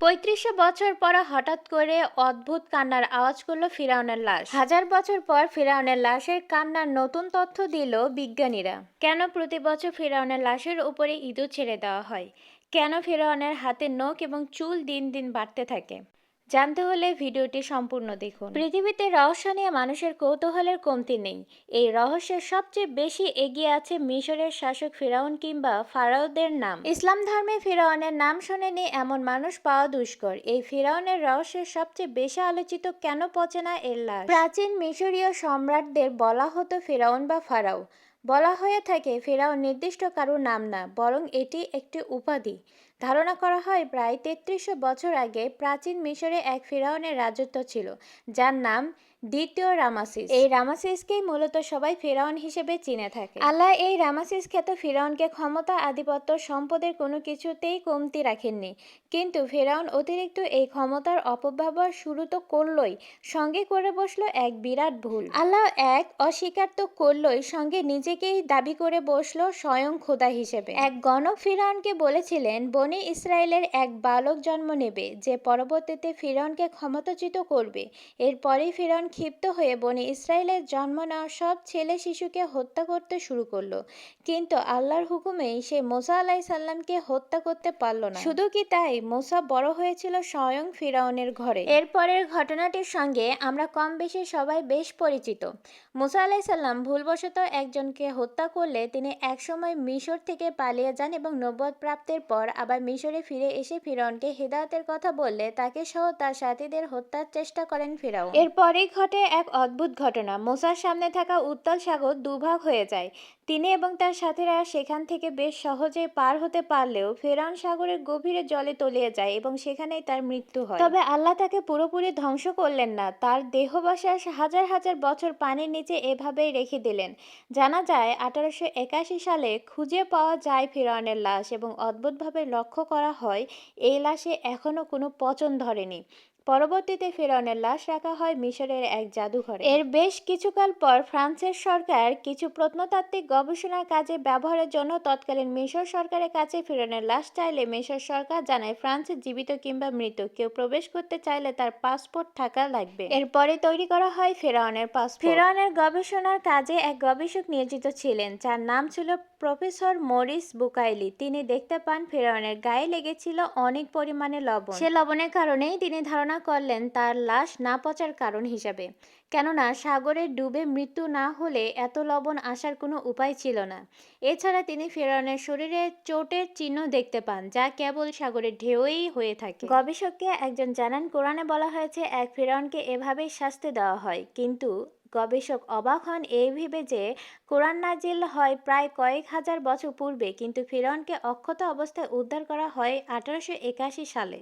পঁয়ত্রিশশো বছর পর হঠাৎ করে অদ্ভুত কান্নার আওয়াজ করল ফিরাউনের লাশ। হাজার বছর পর ফিরাউনের লাশের কান্নার নতুন তথ্য দিল বিজ্ঞানীরা। কেন প্রতি বছর ফিরাউনের লাশের উপরে ইঁদুর ছেড়ে দেওয়া হয়? কেন ফিরাউনের হাতে নখ এবং চুল দিন দিন বাড়তে থাকে? জানতে হলে ভিডিওটি সম্পূর্ণ দেখুন। পৃথিবীতে রহস্য নিয়ে মানুষের কৌতূহলের কমতি নেই। এই রহস্যের সবচেয়ে বেশি এগিয়ে আছে মিশরের শাসক ফিরাউন কিংবা ফারাওদের নাম। ইসলাম ধর্মে ফিরাউনের নাম শোনেনি এমন মানুষ পাওয়া দুষ্কর। এই ফিরাউনের রহস্যের সবচেয়ে বেশি আলোচিত কেন পচে না এর লাশ? প্রাচীন মিশরীয় সম্রাটদের বলা হতো ফিরাউন বা ফারাও। বলা হয়ে থাকে, ফেরাও নির্দিষ্ট কারও নাম না, বরং এটি একটি উপাধি। ধারণা করা হয়, প্রায় তেত্রিশশো বছর আগে প্রাচীন মিশরে এক ফেরাউনের রাজত্ব ছিল, যার নাম দ্বিতীয় রামাসিস। এই রামাসিসকেই মূলত সবাই ফেরাউন হিসেবে চিনে থাকে। আল্লাহ এই রামাসিস খ্যাত ফেরাউনকে ক্ষমতা আধিপত্য সম্পদের কোনো কিছুতেই কমতি রাখেননি। কিন্তু ফেরাউন অতিরিক্ত এই ক্ষমতার অপব্যবহার শুরু তো করলই সঙ্গে করে বসল এক বিরাট ভুল। আল্লাহ এক অস্বীকার তো করলই সঙ্গে নিজেকেই দাবি করে বসল স্বয়ং খোদা হিসেবে। এক গণক ফিরাউনকে বলেছিলেন বনি ইসরায়েলের এক বালক জন্ম নেবে যে পরবর্তীতে ফিরাউনকে ক্ষমতাচ্যুত করবে। এরপরেই ফিরাউন ক্ষিপ্ত হয়ে বনি ইসরায়েলের জন্ম নেওয়া সব ছেলে শিশুকে হত্যা করতে শুরু করল। কিন্তু আল্লাহর হুকুমেই সে মোসা আলাই সাল্লামকে হত্যা করতে পারল না। শুধু কি তাই? মোসা বড় হয়েছিল স্বয়ং ফিরাউনের ঘরে। এরপরের ঘটনাটির সঙ্গে আমরা কম বেশি সবাই বেশ পরিচিত। মুসা আলাই সাল্লাম ভুলবশত একজনকে হত্যা করলে তিনি একসময় মিশর থেকে পালিয়ে যান এবং নব্বত প্রাপ্তের পর আবার মিশরে ফিরে এসে ফিরাউনকে হিদায়তের কথা বললে তাকে সহ তার সাথীদের হত্যার চেষ্টা করেন ফিরাউন। এরপরেই ঘটে এক অদ্ভুত ঘটনা। মোসার সামনে থাকা উত্তাল সাগর দুভাগ হয়ে যায়। তিনি এবং তার সাথীরা সেখান থেকে বেশ সহজে পার হতে পারলেও ফেরাউন সাগরের গভীরে জলে তলিয়ে যায় এবং সেখানেই তার মৃত্যু হয়। তবে আল্লাহ তাকে পুরোপুরি ধ্বংস করলেন না, তার দেহবশাস হাজার হাজার বছর পানির নিচে এভাবেই রেখে দিলেন। জানা যায়, আঠারোশো একাশি সালে খুঁজে পাওয়া যায় ফেরাউনের লাশ এবং অদ্ভুতভাবে লক্ষ্য করা হয়, এই লাশে এখনও কোনো পচন ধরেনি। পরবর্তীতে ফেরাউনের লাশ রাখা হয় মিশরের এক জাদুঘরে। এর বেশ কিছুকাল পর ফ্রান্সের সরকার কিছু প্রত্নতাত্ত্বিক গবেষণার কাজে ব্যবহারের জন্য তৎকালীন মিশর সরকারের কাছে ফেরাউনের লাশ চাইলে মিশর সরকার জানায় ফ্রান্সে জীবিত কিংবা মৃত। কেউ প্রবেশ করতে চাইলে তার পাসপোর্ট থাকা লাগবে। এরপরে তৈরি করা হয় ফেরাউনের পাসপোর্ট। ফেরাউনের গবেষণার কাজে এক গবেষক নিয়োজিত ছিলেন, যার নাম ছিল প্রফেসর মরিস বুকাইলি। তিনি দেখতে পান ফেরাউনের গায়ে লেগেছিল অনেক পরিমাণে লবণ। সে লবণের কারণেই তিনি ধারণা করলেন তার লাশ না পচার কারণ হিসাবে। কেননা সাগরে ডুবে মৃত্যু না হলে এত লবণ আসার কোনো উপায় ছিল না। এছাড়া তিনি ফেরাউনের শরীরে চোটের চিহ্ন দেখতে পান, যা কেবল সাগরের ঢেউই হয়ে থাকে। গবেষককে একজন জানান, কোরআনে বলা হয়েছে, এক ফেরাউনকে এভাবেই শাস্তি দেওয়া হয়। কিন্তু গবেষক অবাক হন এই ভেবে যে কোরআন নাজিল হয় প্রায় কয়েক হাজার বছর পূর্বে, কিন্তু ফিরনকে অক্ষত অবস্থায় উদ্ধার করা হয় আঠারোশো একাশি সালে।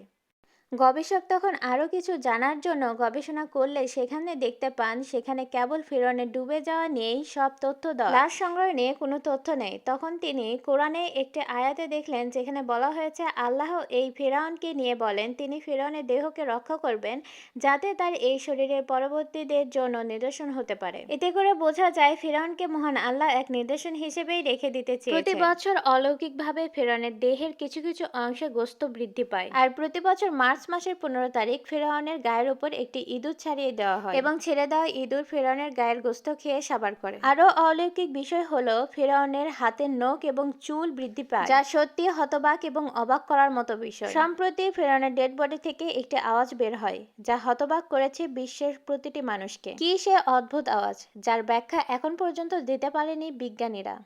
গবেষক তখন আরও কিছু জানার জন্য গবেষণা করলে সেখানে দেখতে পান, সেখানে কেবল ফিরনে ডুবে যাওয়া নিয়েই সব তথ্য দেওয়া। লাশ সংগ্রহ নিয়ে কোনো তথ্য নেই। তখন তিনি কোরআনে একটি আয়াতে দেখলেন যেখানে বলা হয়েছে, আল্লাহ এই ফিরাউনকে নিয়ে বলেন, তিনি ফিরনের দেহকে রক্ষা করবেন যাতে তার এই শরীরের পরবর্তীদের জন্য নিদর্শন হতে পারে। এতে করে বোঝা যায় ফিরাউনকে মহান আল্লাহ এক নিদর্শন হিসেবেই রেখে দিতে চেয়েছেন। প্রতি বছর অলৌকিকভাবে ফিরনের দেহের কিছু কিছু অংশে গোস্ত বৃদ্ধি পায়। আর প্রতি বছর মার্চ মাসের পনেরো তারিখ ফেরাউনের গায়ের উপর একটি ইঁদুর ছাড়িয়ে দেওয়া হয় এবং ছেড়ে দেওয়া ইঁদুর ফেরাউনের গায়ের গোস্ত খেয়ে সাবার করে। আরও অলৌকিক বিষয় হলো ফেরাউনের হাতের নখ এবং চুল বৃদ্ধি পায় যা সত্যি হতবাক এবং অবাক করার মতো বিষয়। সম্প্রতি ফেরাউনের ডেড বডি থেকে একটি আওয়াজ বের হয় যা হতবাক করেছে বিশ্বের প্রতিটি মানুষকে। কি সে অদ্ভুত আওয়াজ যার ব্যাখ্যা এখন পর্যন্ত দিতে পারেনি বিজ্ঞানীরা।